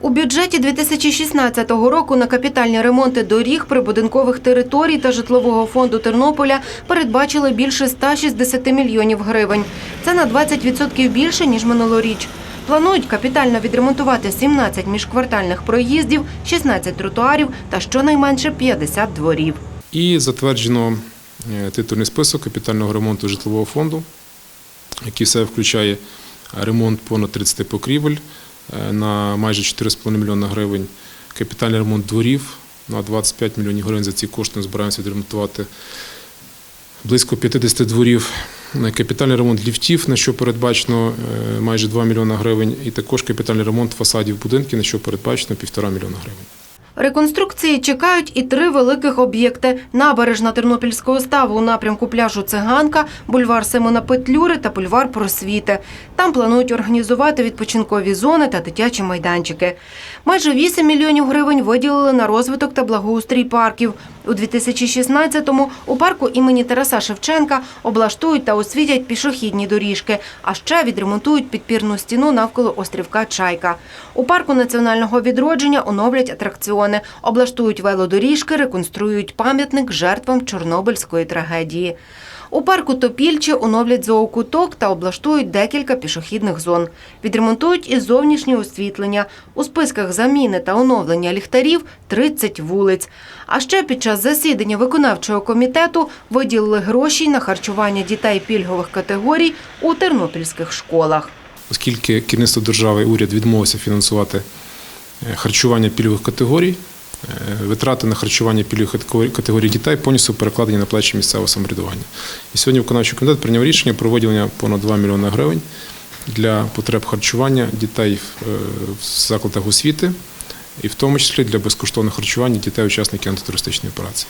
У бюджеті 2016 року на капітальні ремонти доріг, прибудинкових територій та житлового фонду Тернополя передбачили більше 160 мільйонів гривень. Це на 20% більше, ніж минулоріч. Планують капітально відремонтувати 17 міжквартальних проїздів, 16 тротуарів та щонайменше 50 дворів. І затверджено е, титульний список капітального ремонту житлового фонду, який в себе включає ремонт понад 30 покрівель на майже 4,5 мільйона гривень, капітальний ремонт дворів на 25 мільйонів гривень. За ці кошти ми збираємося відремонтувати близько 50 дворів. Е, Капітальний ремонт ліфтів, на що передбачено е, майже 2 мільйона гривень, і також капітальний ремонт фасадів будинків, на що передбачено 1,5 мільйона гривень. Реконструкції чекають і три великих об'єкти: набережна Тернопільського ставу у напрямку пляжу Циганка, бульвар Семена Петлюри та бульвар Просвіти. Там планують організувати відпочинкові зони та дитячі майданчики. Майже 8 мільйонів гривень виділили на розвиток та благоустрій парків. У 2016-му у парку імені Тараса Шевченка облаштують та освітять пішохідні доріжки, а ще відремонтують підпірну стіну навколо острівка Чайка. У парку національного відродження оновлять атракціони, облаштують велодоріжки, реконструюють пам'ятник жертвам Чорнобильської трагедії. У парку Топільче оновлять зоокуток та облаштують декілька пішохідних зон. Відремонтують і зовнішнє освітлення. У списках заміни та оновлення ліхтарів 30 вулиць. А ще під час засідання виконавчого комітету виділили гроші на харчування дітей пільгових категорій у тернопільських школах. оскільки керівництво держави і уряд відмовився фінансувати е, харчування пільгових категорій, витрати на харчування пільгових категорій дітей повністю перекладені на плечі місцевого самоврядування. І сьогодні виконавчий комітет прийняв рішення про виділення понад 2 мільйони гривень для потреб харчування дітей е, в закладах освіти, і в тому числі для безкоштовного харчування дітей-учасників антитерористичної операції.